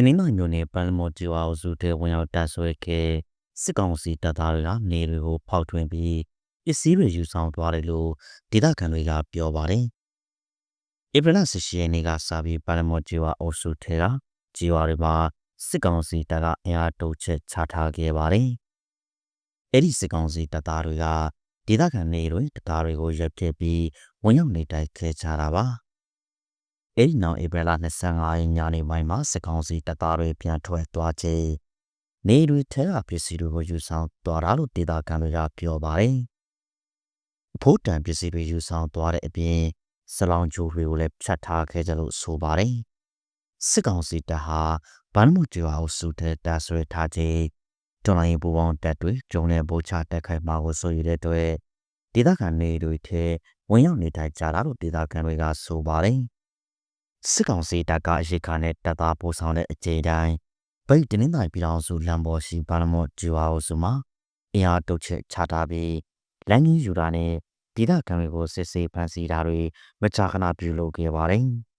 တင်းနှင်းနိုင်မျိုးနဲ့ပန်လမော်ကျွာအုပ်စုထဲဝင်ရောက်တပ်ဆွဲခဲ့စစ်ကောင်စီတပ်သားတွေကနေတွေကိုဖောက်ထွင်းပြီးပစ္စည်းတွေယူဆောင်သွားတယ်လို့ဒေသခံတွေကပြောပါတယ်။ဧပြီလ18ရက်နေ့ကစပြီးပန်လမော်ကျွာအုပ်စုထဲကကျွာတွေမှာစစ်ကောင်စီတပ်ကအင်အားတိုးချက်ချထားခဲ့ပါတယ်။အဲ့ဒီစစ်ကောင်စီတပ်သားတွေကဒေသခံနေတွေတပ်တွေကိုရပ်ပစ်ပြီးဝင်ရောက်နေတိုက်ခဲ့ကြတာပါ။ အဲ့ဒီနောက်ဧပြီလ25ရက်ညနေပိုင်းမှာစစ်ကောင်စီတပ်သားတွေပြန်ထွက်သွားချိန်နေတွေထဲကပစ္စည်းတွေကိုယူဆောင်သွားတာလို့ဒေသခံတွေကပြောပါတယ်။အဖို့တန်ပစ္စည်းတွေယူဆောင်သွားတဲ့အပြင်စလောင်ဂျိုတွေကိုလည်းဖြတ်ထားခဲ့ကြလို့ဆိုပါတယ်။စစ်ကောင်စီတပ်ဟာဗန်မှုကျွာကိုစုတဲ့တပ်ဆွဲထားခြင်းတော်လိုင်းပူပေါင်းတပ်တွေကျုံတဲ့ဗိုလ်ချတက်ခိုက်မှာကိုဆိုရတဲ့အတွက်ဒေသခံနေတွေထဲဝင်ရောက်နေထိုင်ကြတာလို့ဒေသခံတွေကဆိုပါတယ်။ စစ်ကောင်စီတပ်ကအရေးခါနဲ့တပ်သားပို့ဆောင်တဲ့အကြေတိုင်းဗိတ်တင်းတိုင်းပြည်တော်စုလမ်းပေါ်ရှိဘာလမော့ကျွာအုပ်စုမှာအင်အားတုတ်ချက်ချထားပြီးလမ်းကြီးယူတာနဲ့ဒေသခံတွေကိုစစ်ဆေးဖမ်းဆီးတာတွေမကြာခဏပြုလုပ်ခဲ့ပါတယ်။